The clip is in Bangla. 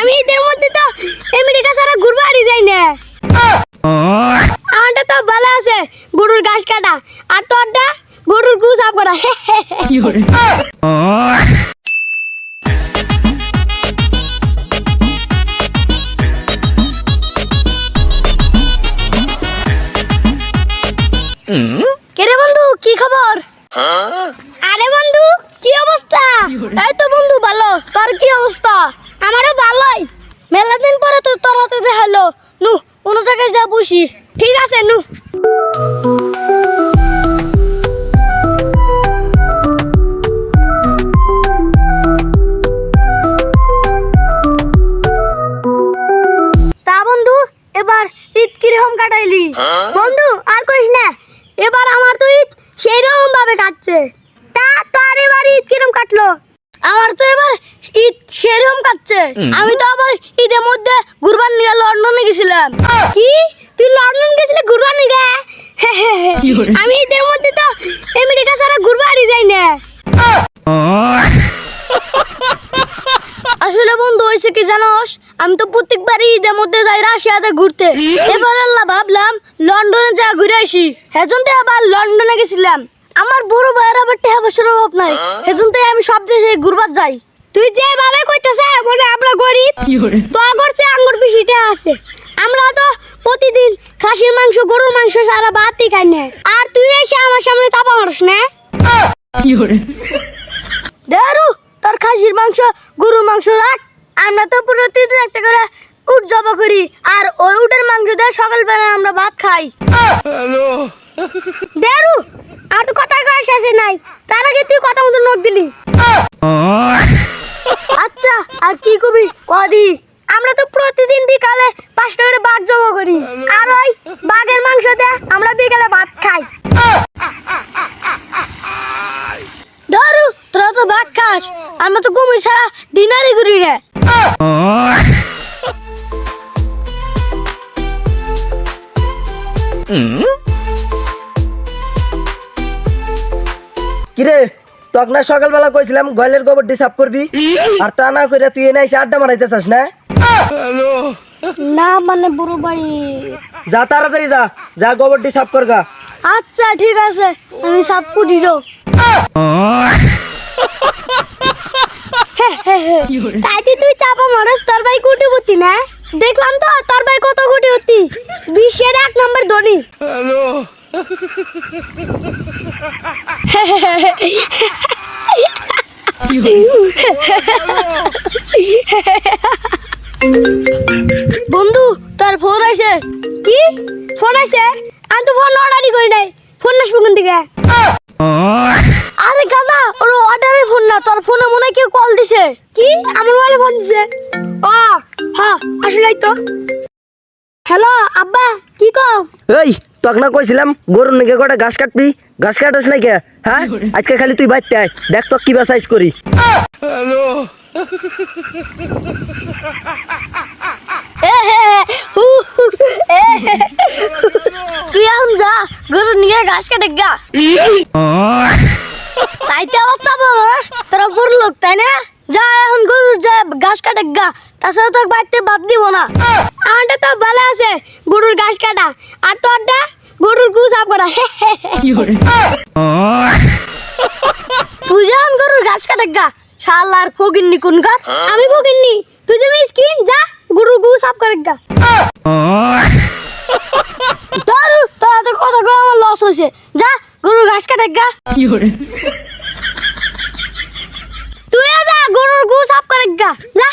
আমি এদের মধ্যে তো আমেরিকা ছাড়া ঘুরবারই যাই না। আমারটা তো ভালো আছে গরুর ঘাস কাটা। আর তোরটা গরুর গু সাফ করা? কেরে বন্ধু কি খবর? আরে বন্ধু কি অবস্থা? এই তো বন্ধু ভালো। তোর কি অবস্থা? দেখাল নু কোনো জায়গায় যা বসিস ঠিক আছে নু। তা বন্ধু এবার ঈদ কীরকম কাটাইলি? বন্ধু আর কইস না এবার আমার তো ঈদ সেই রকম ভাবে কাটছে। তা তোর এবার ঈদ কীরকম কাটলো? আমার তো এবার ঈদ সেরকম কাটছে। আমি তো আবার ঈদের মধ্যে ঘুরবার নিয়ে লন্ডনে গেছিলাম। কি? তুই লন্ডন গেছিলি ঘুরবার নিয়ে? আমি ঈদের মধ্যে তো আমেরিকা ছাড়া ঘুরবারই যাই না। আসলে বন্ধু হয়েছে কি জানোস? আমি তো প্রত্যেকবারই ঈদের মধ্যে যাই রাশিয়াতে ঘুরতে। এবার আল্লাহ ভাবলাম লন্ডনে যা ঘুরে আসি। হেজন তো আবার লন্ডনে গেছিলাম। আমার বড় ভাইয়ের আবার টেহা বছর অভাব নাই। হেজন তো আমি সব দেশে ঘুরবার যাই। তুই যে ভাবে কইতেছে বলে আমরা গরিব। তো করছে আঙ্গুর বেশি টেহা আছে। আমরা তো প্রতিদিন খাসির মাংস গরুর মাংস সারা ভাতই খাই না। আর তুই এসে আমার সামনে চাপা মারস না? দেরু তোর খাসির মাংস গরুর মাংস রাখ। আমরা তো প্রতিদিন একটা করে উট জবা করি। আর ওই উটের মাংস দিয়ে সকালবেলা আমরা ভাত খাই। দেরু শেষে নাই। তার আগে তুই কথা মতো নখ দিলি। আচ্ছা আর কি কবি? কদি। আমরা তো প্রতিদিন বিকালে পাঁচটা করে বাঘ জবা করি। আর ওই বাঘের মাংস দিয়ে আমরা বিকালে ভাত খাই। ধরু, তোরা তো ভাত খাস। আমরা তো কুমির ছাড়া ডিনারই করি রে কিরে তক না সকালবেলা কইছিলাম গয়লের গোবরটি সাফ করবি। আর তা না করে তুই এনে এসে আড্ডা মারাইতে চাস না না মানে বড় ভাই যা তাড়াতাড়ি যা যা গোবরটি সাফ কর গা। আচ্ছা ঠিক আছে আমি সাপ কুটি যাও তাইতে তুই চাপা মারস তোর ভাই কুটি বুতি না? দেখলাম তো তোর ভাই কত কুটি হতি বিশ্বের এক নম্বর ধনী। বন্ধু, তোর ফোন আছে কি? ফোন আছে আমি তো ফোন অর্ডারই করি নাই। ফোন আসব কোন দিকে? আরে গাদা, ওর অর্ডারের ফোন না, তোর ফোনে মনে কেউ কল দিছে। কি? আমার মোবাইলে ফোন দিছে? ও হ্যাঁ আসলেই তো হ্যালো আব্বা, কি কও? এই তক না কইছিলাম গরুর নাকি কটা ঘাস কাটবি? ঘাস কাটস নাই কে? হ্যাঁ? আজকে খালি তুই বাইতে আয়। দেখ তো কিবা সাইজ করি। এ হে হে, হু, হু, এ হে, হে, হু। তুই এখন যা গরু নিয়ে ঘাস কাটে গা। তাইতে অবস্থা বলস তোরা বড় লোক তাই না? যা এখন গরু যা ঘাস কাটে গা তাছাড়া তো বাড়িতে বাদ দিব না। আমারটা তো ভালো আছে গরুর ঘাস কাটা। আর তোরটা? গরুর গু সাফ করা। তুই যখন গরুর ঘাস কাটে গা। শালার ফকিন্নি কোনকার আমি ফকিন্নি। তুই তুমি স্কিন যা, গরুর গু সাফ করে গা। তোর তোরা তো কথা করে লস হয়েছে। যা, গরুর ঘাস কাটে গা। কি তুই যা, গরুর গু সাফ করে গা। যা।